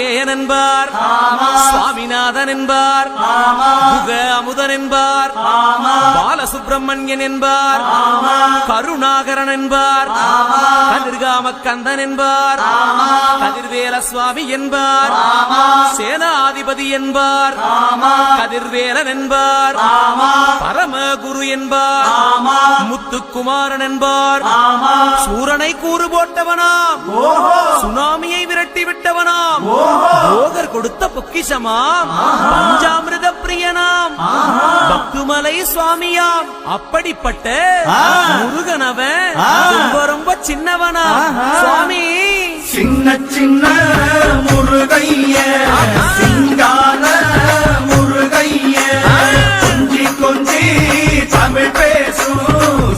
கார்த்திகேயன் என்பார் சுவாமிநாதன் என்பார் முக அமுதன் என்பார் பாலசுப்பிரமணியன் என்பார் கருணாகரன் என்பார் கதிர்காம கந்தன் என்பார் கதிர்வேல சுவாமி என்பார் சேனாதிபதி என்பார் கதிர்வேலன் என்பார் பரமகுரு என்பார் முத்துக்குமாரன் என்பார் சூரனை கூறு போட்டவனாம் சுனாமியை விரட்டி விட்டவனாம் போகர் கொடுத்த பொக்கிஷமாம். பஞ்சாமிரத பிரியனாம் பத்துமலை சுவாமியாம். அப்படிப்பட்ட முருகனவன் ரொம்ப ரொம்ப சின்னவனா சுவாமி. சின்ன சின்ன முருகைய சிங்கார முருகைய. கொஞ்சி கொஞ்சி தமிழ் பேசும்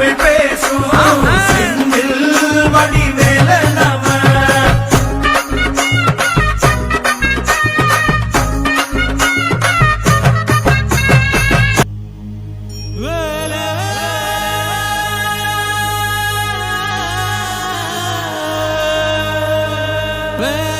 தமிழ் பேசும். செந்தில் வடிவேல நம Well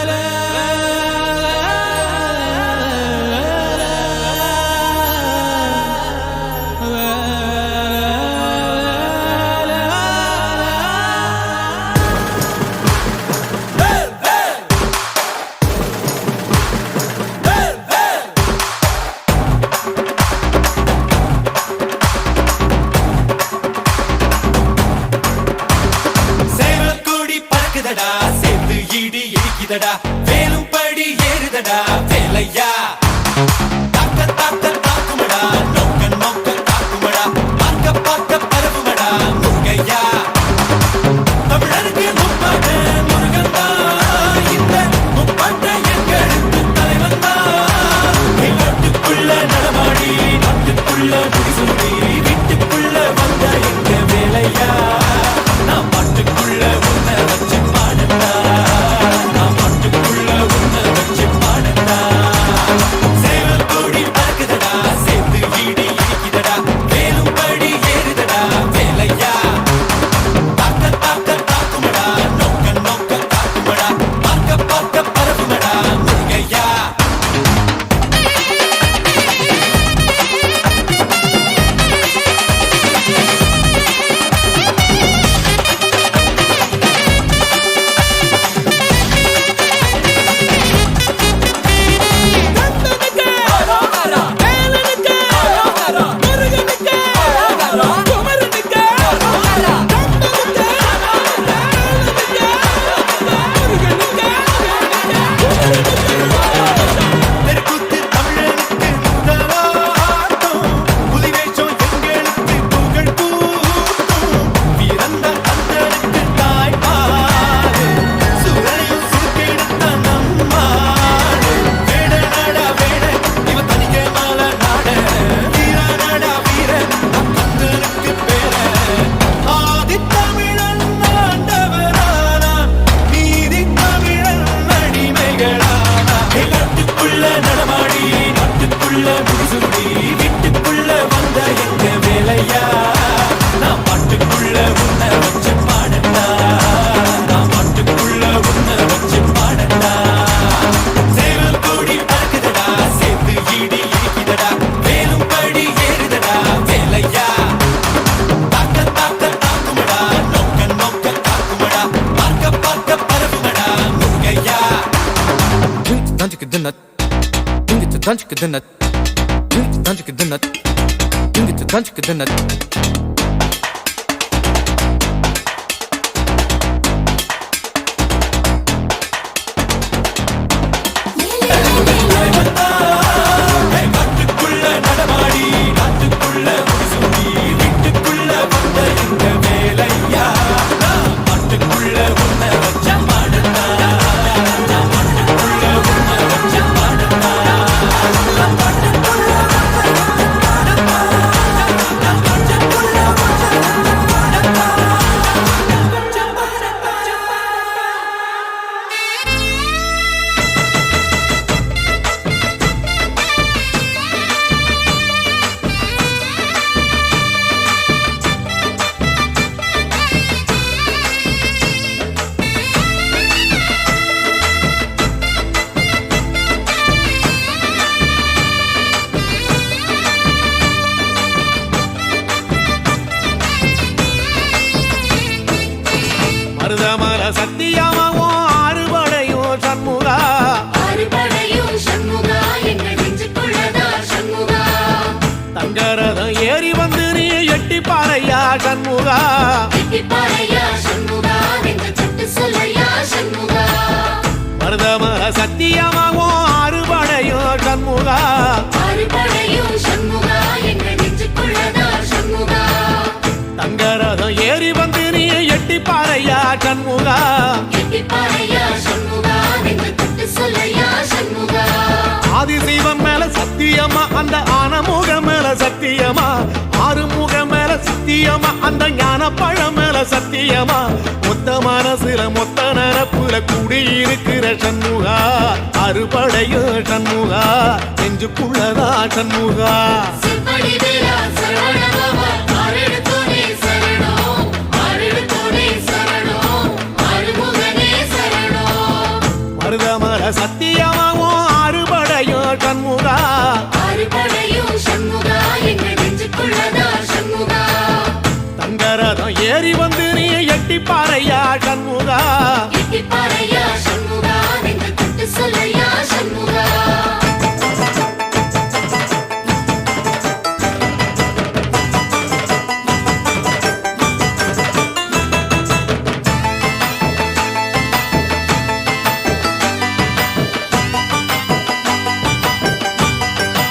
booty so tancık edin et. Dün tancık edin et. Dün gitti tancık edin et. தங்கரதம் ஏறி வந்து நீ எட்டி பாறையா சண்முகா? மருதமர சத்தியமாவும் ஆறுபடையும் சண்முகா? சண்முகா தங்கரதம் ஏறி வந்து நீ எட்டி பாறையா சண்முகா? ஆதிசைவம் சத்தியமா அந்த ஆனமுக மேல சத்தியமா? ஆறுமுக மேல சத்தியமா அந்த ஞான பழம் மேல சத்தியமா? மொத்த மனசுல மொத்த நரப்புல குடியிருக்கிற சண்முகா அறுபடையும் சண்முகா நெஞ்சுக்குள்ளதா சண்முகா? சிற்படி தங்கரதம்